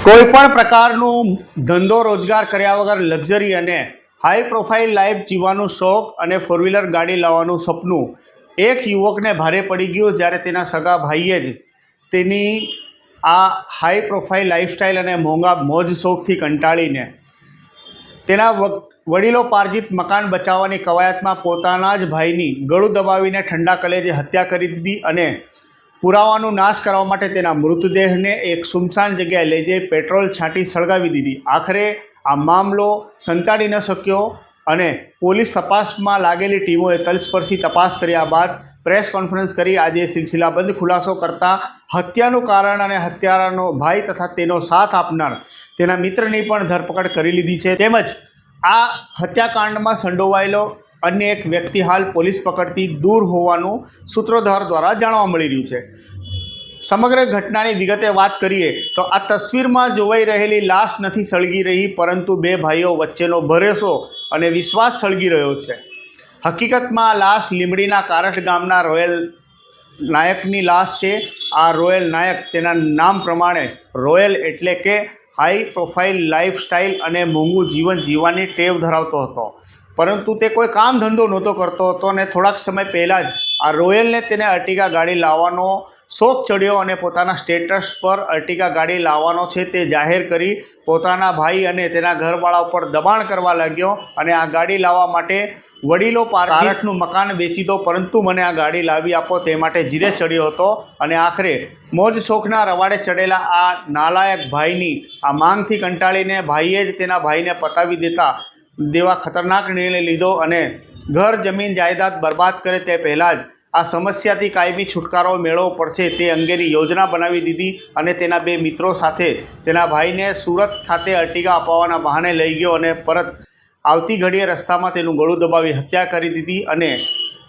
કોઈ પણ પ્રકારનું ધંધો રોજગાર કર્યા વગર લક્ઝરી અને હાઈ પ્રોફાઇલ લાઈફ જીવવાનો શોખ અને ફોર વ્હીલર ગાડી લાવવાનું સપનું એક યુવકને ભારે પડી ગયું જ્યારે તેના સગા ભાઈએ જ તેની આ હાઈ પ્રોફાઇલ લાઈફસ્ટાઈલ અને મોંઘા મોજ શોખથી કંટાળીને તેના વડીલો પાર્જિત મકાન બચાવવાની કવાયતમાં પોતાના જ ભાઈની ગળું દબાવીને ઠંડા કલેજે હત્યા કરી દીધી અને પુરાવાનો નાશ કરવા માટે તેના મૃતદેહને એક સુમસાન જગ્યાએ લઈ જઈ પેટ્રોલ છાંટી સળગાવી દીધી. આખરે આ મામલો સંતાડી ન શક્યો અને પોલીસ તપાસમાં લાગેલી ટીમોએ તલસ્પર્શી તપાસ કર્યા બાદ પ્રેસ કોન્ફરન્સ કરી આજે સિલસિલાબંધ ખુલાસો કરતા હત્યાનું કારણ અને હત્યારાનો ભાઈ તથા તેનો સાથ આપનાર તેના મિત્રની પણ ધરપકડ કરી લીધી છે. તેમજ આ હત્યાકાંડમાં સંડોવાયેલો અન્ય એક વ્યક્તિ હાલ પોલીસ પકડથી દૂર હોવાનું સૂત્રોધાર દ્વારા જાણવા મળી રહ્યું છે. સમગ્ર ઘટનાની વિગતે વાત કરીએ તો આ તસવીરમાં જોવાઈ રહેલી લાશ નથી સળગી રહી, પરંતુ બે ભાઈઓ વચ્ચેનો ભરોસો અને વિશ્વાસ સળગી રહ્યો છે. હકીકતમાં લાશ લીંબડીના કારઠ ગામના રોયલ નાયકની લાશ છે. આ રોયલ નાયક તેના નામ પ્રમાણે રોયલ એટલે કે હાઈ પ્રોફાઇલ લાઇફસ્ટાઇલ અને મોંઘું જીવન જીવવાની ટેવ ધરાવતો હતો. પરંતુ તે કોઈ કામ ધંધો નહોતો કરતો હતો અને થોડાક સમય પહેલાં જ આ રોયલને તેને અર્ટિગા ગાડી લાવવાનો શોખ ચડ્યો અને પોતાના સ્ટેટસ પર અર્ટિગા ગાડી લાવવાનો છે તે જાહેર કરી પોતાના ભાઈ અને તેના ઘરવાળા ઉપર દબાણ કરવા લાગ્યો અને આ ગાડી લાવવા માટે વડીલો પારાઠનું મકાન વેચી દો, પરંતુ મને આ ગાડી લાવી આપો, તે માટે જીદે ચડ્યો હતો અને આખરે મોજ શોખના રવાડે ચડેલા આ નાલાયક ભાઈની આ માંગથી કંટાળીને ભાઈએ જ તેના ભાઈને પતાવી દેતા દેવા ખતરનાક નિર્ણય લીધો અને ઘર જમીન જાયદાદ બરબાદ કરે તે પહેલાં જ આ સમસ્યાથી કાયમી છુટકારો મેળવવો પડશે તે અંગેની યોજના બનાવી દીધી અને તેના બે મિત્રો સાથે તેના ભાઈને સુરત ખાતે અર્ટિગા અપાવવાના બહાને લઈ ગયો અને પરત આવતી ઘડીએ રસ્તામાં તેનું ગળું દબાવી હત્યા કરી દીધી અને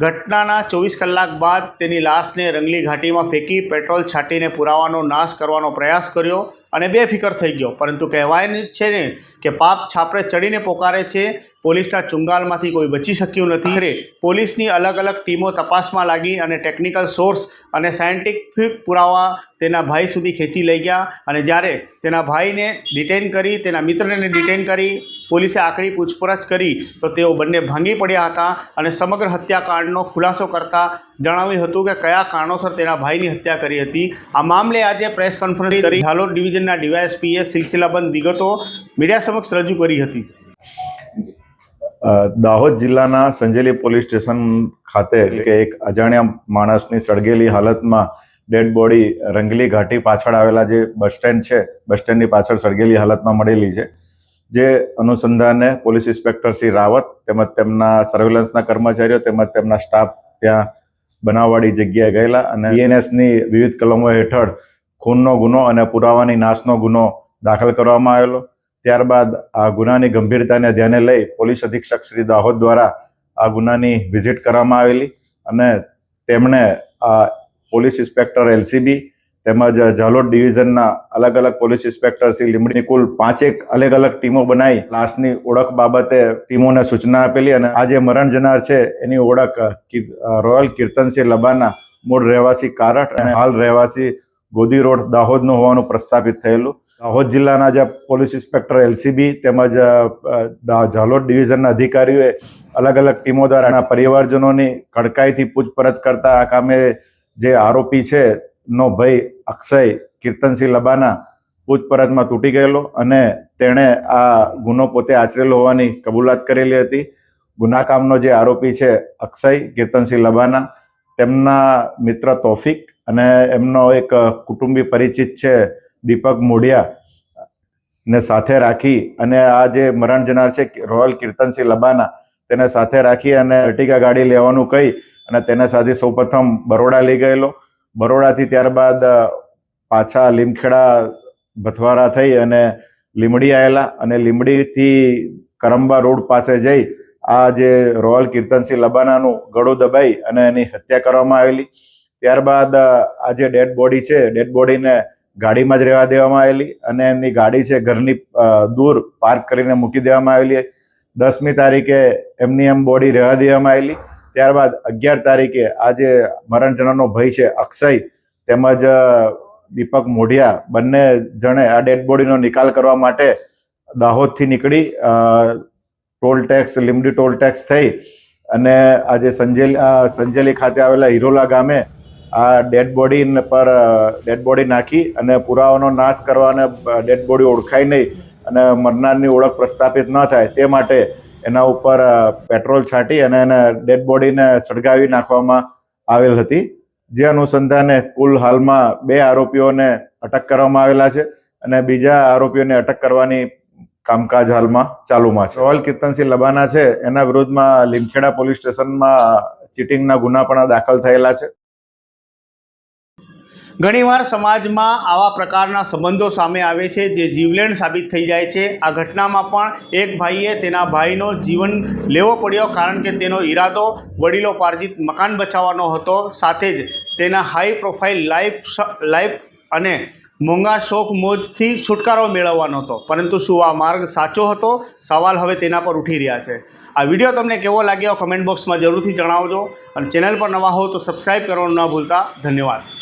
ઘટનાના ચોવીસ કલાક બાદ તેની લાશને રંગલી ઘાટીમાં ફેંકી પેટ્રોલ છાંટીને પુરાવાનો નાશ કરવાનો પ્રયાસ કર્યો અને બેફિકર થઈ ગયો. પરંતુ કહેવાય છે ને કે પાપ છાપરે ચડીને પોકારે છે. પોલીસના ચુંગાલમાંથી કોઈ બચી શક્યું નથી. અરે પોલીસની અલગ અલગ ટીમો તપાસમાં લાગી અને ટેકનિકલ સોર્સ અને સાયન્ટિફિક પુરાવા તેના ભાઈ સુધી ખેંચી લઈ ગયા. અને જ્યારે તેના ભાઈને ડિટેન કરી, તેના મિત્રને ડિટેન કરી પોલીસે આકરી પૂછપરછ કરી તો તેઓ બંને ભાંગી પડ્યા હતા અને સમગ્ર હત્યાકાંડનો ખુલાસો કરતા જણાવ્યું હતું કે કયા કારણોસર તેના ભાઈની હત્યા કરી હતી. આ મામલે આજે પ્રેસ કોન્ફરન્સ કરી ઝાલોદ ડિવિઝનના ડીવાયએસપીએ સિલસિલાબંધ વિગતો મીડિયા સમક્ષ રજૂ કરી હતી. દાહોદ જિલ્લાના સંજેલી પોલીસ સ્ટેશન ખાતે કે એક અજાણ્યા માણસની સળગેલી હાલતમાં ડેડ બોડી રંગલી ઘાટી પાછળ આવેલા જે બસ સ્ટેન્ડ છે, બસ સ્ટેન્ડની પાછળ સળગેલી હાલતમાં મળેલી છે. જે અનુસંધાને પોલીસ ઇન્સ્પેક્ટર શ્રી રાવત તેમજ તેમના સર્વેલન્સના કર્મચારીઓ તેમજ તેમના સ્ટાફ ત્યાં બનાવવાળી જગ્યાએ ગયેલા અને બીએનએસની વિવિધ કલમો હેઠળ ખૂનનો ગુનો અને પુરાવાની નાશનો ગુનો દાખલ કરવામાં આવેલો. ત્યારબાદ આ ગુનાની ગંભીરતાને ધ્યાને લઈ પોલીસ અધિક્ષક શ્રી દાહોદ દ્વારા આ ગુનાની વિઝિટ કરવામાં આવેલી અને તેમણે આ પોલીસ ઇન્સ્પેક્ટર એલસીબી તેમજ ઝાલોદ ડિવિઝનના અલગ અલગ પોલીસ ઇન્સ્પેક્ટર શ્રી લીમડીની કુલ પાંચેક અલગ અલગ ટીમો બનાવી લાશની ઓળખ બાબતે ટીમોને સૂચના આપેલી અને આ જે મરણ જનાર છે એની ઓળખ રોયલ કીર્તનસિંહ લબાના મૂળ રહેવાસી કારટ અને હાલ રહેવાસી ગોદી રોડ દાહોદનું હોવાનું પ્રસ્થાપિત થયેલું. દાહોદ જિલ્લાના જે પોલીસ ઇન્સ્પેક્ટર એલસીબી તેમજ ઝાલોદ ડિવિઝનના અધિકારીઓએ અલગ અલગ ટીમો દ્વારા એના પરિવારજનોની કડકાઈથી પૂછપરછ કરતા આ કામે જે આરોપી છે નો ભાઈ અક્ષય કીર્તનસિંહ લબાના પૂછપરછમાં તૂટી ગયેલો અને તેણે આ ગુનો પોતે આચરેલો હોવાની કબૂલાત કરેલી હતી. ગુનાકામનો જે આરોપી છે અક્ષય કીર્તનસિંહ લબાના, તેમના મિત્ર તોફિક અને એમનો એક કુટુંબી પરિચિત છે દીપક મોડિયા ને સાથે રાખી અને આ જે મરણ જનાર છે રોયલ કીર્તનસિંહ લબાના, તેને સાથે રાખી અને અર્ટિગા ગાડી લેવાનું કહી અને તેને સાથે સૌપ્રથમ બરોડા લઈ ગયેલો. બરોડાથી ત્યારબાદ પાછા લીમખેડા, ભથવારા થઈ અને લીમડી આવેલા અને લીમડીથી કરંબા રોડ પાસે જઈ આ જે રોયલ કીર્તનસિંહ લબાનાનું ગળું દબાઈ અને એની હત્યા કરવામાં આવેલી. ત્યારબાદ આ જે ડેડ બોડી છે, ડેડ બોડીને ગાડીમાં જ રહેવા દેવામાં આવેલી અને એની ગાડી છે ઘરની દૂર પાર્ક કરીને મૂકી દેવામાં આવેલી. દસમી તારીખે એમની એમ બોડી રહેવા દેવામાં આવેલી. ત્યારબાદ અગિયાર તારીખે આ જે ભાઈ છે, અક્ષય તેમજ દીપક મોઢિયા બંને જણે આ ડેડ બોડીનો નિકાલ કરવા માટે દાહોદથી નીકળી toll tax Limdi toll tax થઈ અને આજે સંજેલી સંજેલી ખાતે આવેલા હિરોલા ગામે આ ડેડ બોડી પર ડેડ બોડી નાખી અને પુરાવાનો નાશ કરવા અને ડેડ બોડી ઓળખાય નહીં અને મરનારની ઓળખ પ્રસ્થાપિત ન થાય તે માટે એના ઉપર પેટ્રોલ છાંટી અને એને ડેડ બોડીને સળગાવી નાખવામાં આવેલ હતી. જે અનુસંધાને કુલ હાલમાં બે આરોપીઓને અટક કરવામાં આવેલા છે અને બીજા આરોપીઓને અટક કરવાની કામકાજ હાલમાં ચાલુમાં છે. રોયલ કીર્તનસિંહ લબાના છે. એના વિરુદ્ધમાં લીમખેડા પોલીસ સ્ટેશનમાં ચીટિંગના ગુના પણ દાખલ થયેલા છે. ઘણીવાર સમાજમાં આવા પ્રકારના સંબંધો સામે આવે છે જે જીવલેણ સાબિત થઈ જાય છે. આ ઘટનામાં પણ એક ભાઈએ તેના ભાઈનો જીવન લેવો પડ્યો કારણ કે તેનો ઈરાદો વડીલો પાર્જિત મકાન બચાવવાનો હતો. સાથે જ તેના હાઈ પ્રોફાઇલ લાઈફ લાઈફ અને મોંઘા શોખ મોજથી છુટકારો મેળવવાનો હતો. પરંતુ શું આ માર્ગ સાચો હતો? સવાલ હવે તેના પર ઉઠી રહ્યા છે. આ વીડિયો તમને કેવો લાગ્યો? કમેન્ટ બોક્સમાં જરૂરથી જણાવજો. અને ચેનલ પર નવા હો તો સબસ્ક્રાઈબ કરવાનું ન ભૂલતા. ધન્યવાદ.